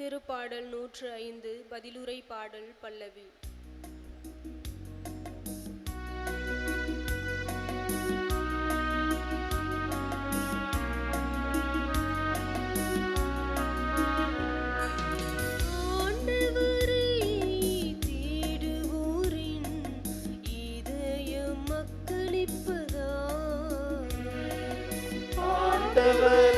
திருப்பாடல் நூற்று ஐந்து பதிலுரை பாடல் பல்லவி. மக்களிப்பதா? ஆண்டவரை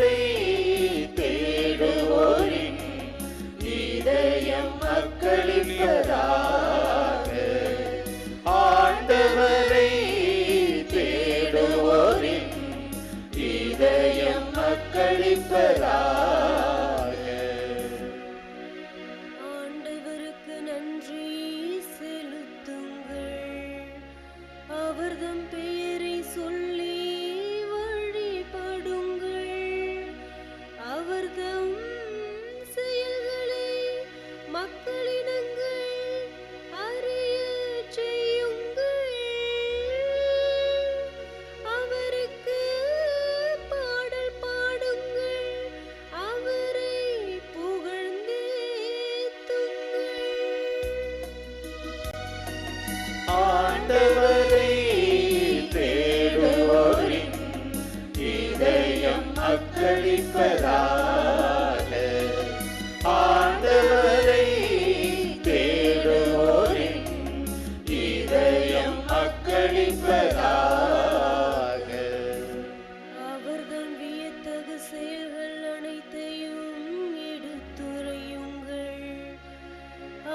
இதயம் ஆண்டவரை தேடுவோரின் இதயம் மக்களிப்பதாக அவர்தம் வியத்தகு செயல்கள் அனைத்தையும் எடுத்துரையுங்கள்.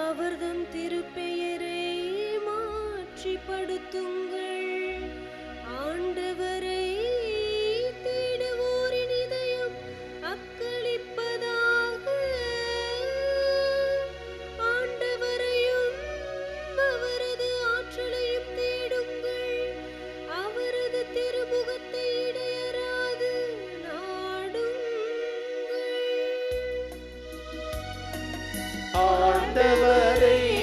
அவர்தம் திருப்பெயரை மாற்றிப்படுத்துங்கள். ஆண்டவரை